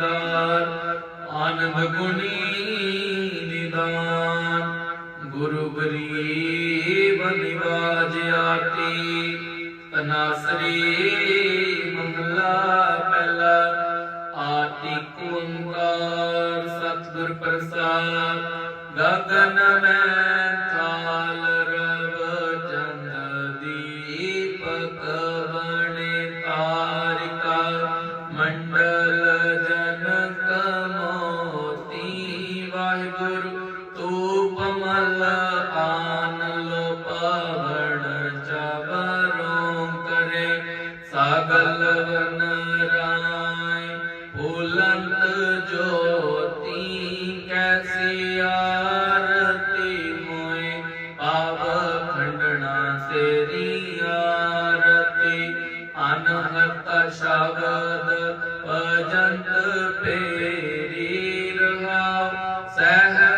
ਦੀਦਾਰ ਆਨੰਦ ਗੁਣੀ ਨਿਦਾਨ ਗੁਰੂ ਗਰੀਬ ਨਿਵਾਜ ਆਤੀ ਅਨਾਸਰੀ ਮੰਗਲਾ ਪਹਿਲਾ ਆਤੀ ਕੁੰਕਾਰ ਸਤਿਗੁਰ ਪ੍ਰਸਾਦ ਗਗਨ ਮੈਂ شبد پجنت پیری رہا سہ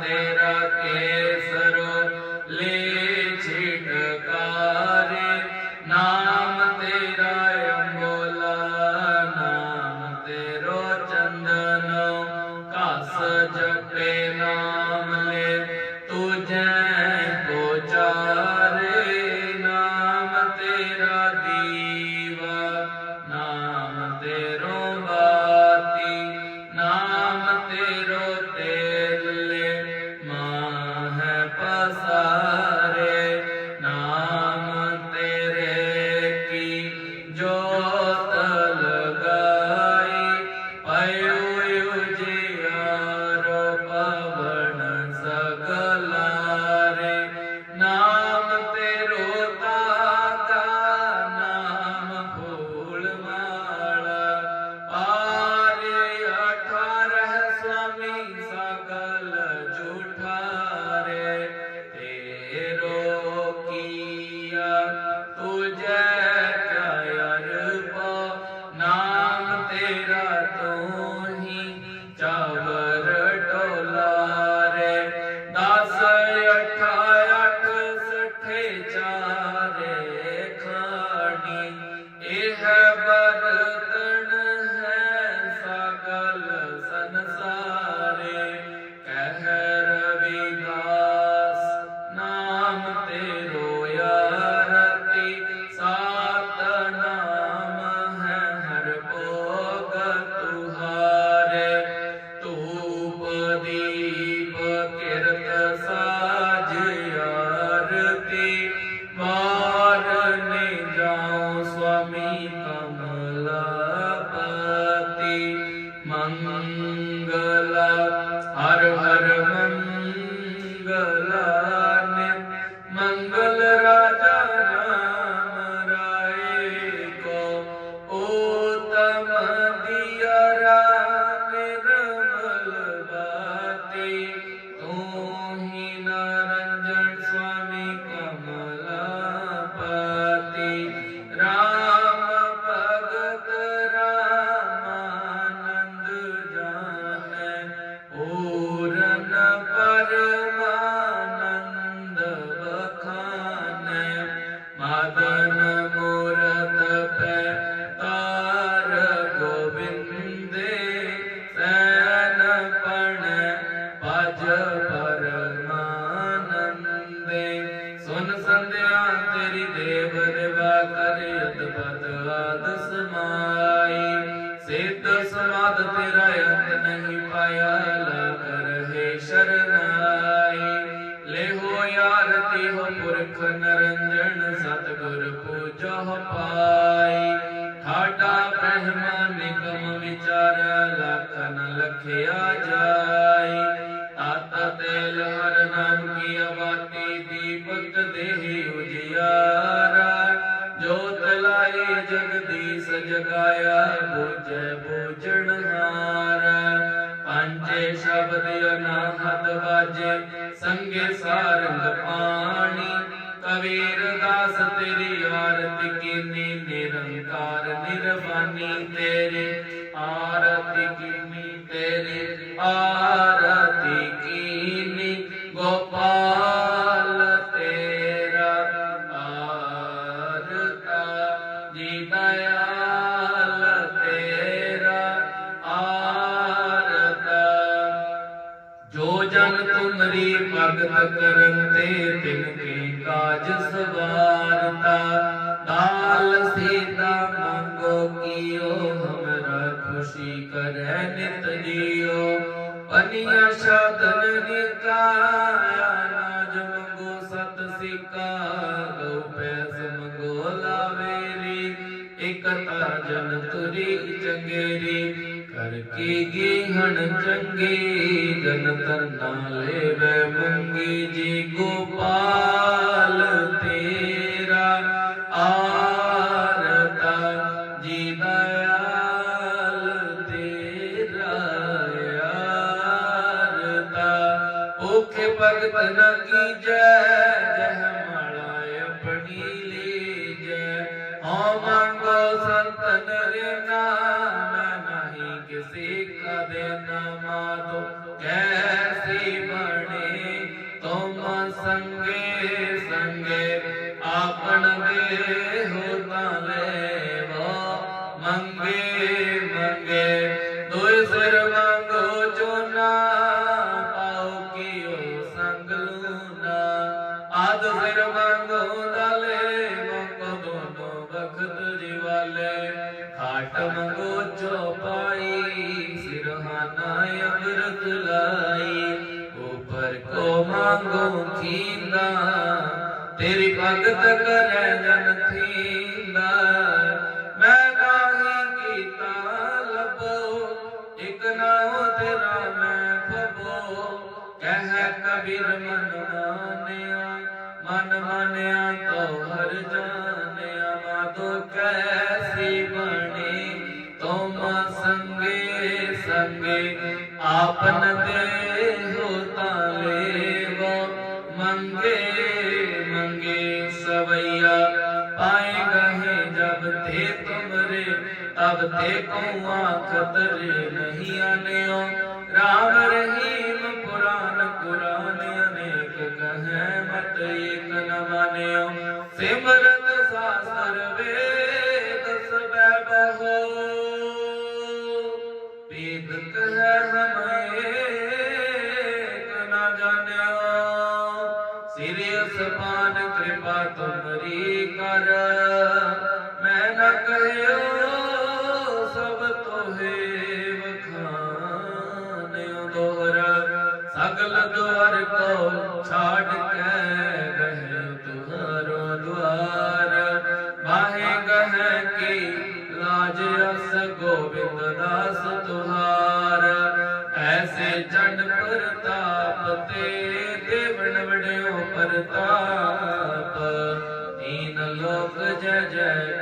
ਤੇਰਾ ਕੇਸਰ ਲੇ ਛਿਟਕਾਰੇ। ਨਾਮ ਤੇਰਾ ਅੰਗੋਲਾ ਨਾਮ ਤੇਰੋ ਚੰਦਨ। ਕਾਸ ਜਪੇ ਨਾਮ ਲੈ, ਤੁਝੈ ਕੋ ਚਾਰੇ ਨਾਮ ਤੇਰਾ Puja. غير الأسى ਸੁਨ ਤੇਰੀ ਦੇਵ ਦੇਵਾ ਕਰੇ ਅਦਭਤ ਆਦ ਸਮਾਈ ਸਿੱਧ ਸਮਾਦ ਤੇਰਾ ਅੰਤ ਨਹੀਂ ਪਾਇਆ ਲਾਗ ਰਹੇ ਸ਼ਰਨਾਈ। ਲੈਹੋ ਆਰਤੀ ਹੋ ਪੁਰਖ ਨਰੰਜਨ ਸਤਗੁਰ ਪੂਜੋ ਪਾਈ। ਠਾਡਾ ਬ੍ਰਹਮਾ ਨਿਗਮ ਵਿਚਾਰ ਲਖਨ ਲਖਿਆ ਜਾਈ। ਤਾਤਾ ਤੇਲ ਹਰ ਨਾਮ ਜਗਾਇਆ ਬੁਝੈ ਬੁਝਣ ਹਾਰਾ। ਪੰਜੇ ਸ਼ਬਦ ਅਨਾਹਤ ਵਾਜੇ, ਸੰਗੇ ਸਾਰੰਗ ਪਾਣੀ। ਕਬੀਰ ਦਾਸ ਤੇਰੀ ਆਰਤੀ ਕੀਨੀ, ਨਿਰੰਕਾਰ ਨਿਰਵਾਨੀ ਤੇਰੀ। ਆਰਤੀ ਕੀਨੀ ਤੇਰੀ, ਆਰਤੀ ਕੀਨੀ, ਗੋਪਾਲ ਤੇਰਾ। ਆਰਤਾ ਜੀ ਦਇਆਲ ਕਰਨ ਤੇ ਤਿਨ ਕੇ ਕਾਜ ਸਵਾਰਤਾ। ਦਾਲ ਸੀਤਾ ਮੰਗੋ ਕੀਓ, ਹਮਰਾ ਖੁਸ਼ੀ ਕਰੈ ਨਿਤ ਜੀਓ। ਪਨੀਆ ਸਾਧਨ ਨਿਕਾਇਆ ਨਾਜ ਮੰਗੋ ਸਤ ਸਿਕਾ ਗਉ ਪੈਸ ਮੰਗੋ ਲਾਵੇਰੀ। ਇਕ ਜਨ ਤੁਰੀ ਚੰਗੇਰੀ ਕਰ ਕੀ ਗੀਹਣ ਚੰਗੀ ਜਨ ਤਰਨਾ ਲੈਵੇ ਮੰਗੀ ਜੀ ਗੋਪਾਲ ਨਹੀਂ ਕਿਸੀ ਕਾ ਦੇਨਾ ਮਾਤੋ ਕੈਸੀ ਬਣੇ? ਤੁਮ ਸੰਗੇ ਸੰਗੇ ਆਪਨ ਦੇ ਹੋ ਤਾਲੇਵੋ ਮੰਗੇ ਮੰਗੇ, ਦੁਇ ਸਿਰ ਮੰਗੋ ਚੋਨਾ ਪਾਉ ਕੀਓ ਸੰਗ ਲੂਨਾ। ਆਦ ਸਿਰ ਮੰਗੋ ਦਲੇ ਮੰਗੋ ਥੀਨਾ ਤੇਰੀ ਭਗਤ ਕਰੈ ਜਨ ਥੀਨਾ ਮੈਂ ਕਾਹੀ ਕੀਤਾ ਲਬੋ ਇਕ ਨਾਉ ਤੇਰਾ ਮੈਂ ਫਬੋ ਕਹਿ ਕਬੀਰ ਮਨ ਮਾਨਿਆ ਮਨ ਮਾਨਿਆ ਤੋ ਹਰ ਜਾਣਿਆ ਮਾਦੋ ਕੈਸੀ ਬਣੀ। ਤੁਮ ਸੰਗੇ ਸੰਗੇ, ਆਪਨ ਤਬ ਤੇ ਕੋ ਨਹੀਂ ਆਨਿਓ। ਰਾਮ ਰਹੀਮ ਪੁਰਾਨ ਕੁਰਾਨ ਅਨੇਕ ਕਹੈ ਮਤ ਏਕ ਨ ਮਾਨਿਓ। ਸਿਮਰਤ ਸਾਸਤਰ ਵਡਿਓ ਤੀਨ ਲੋਕ ਜੈ ਜੈ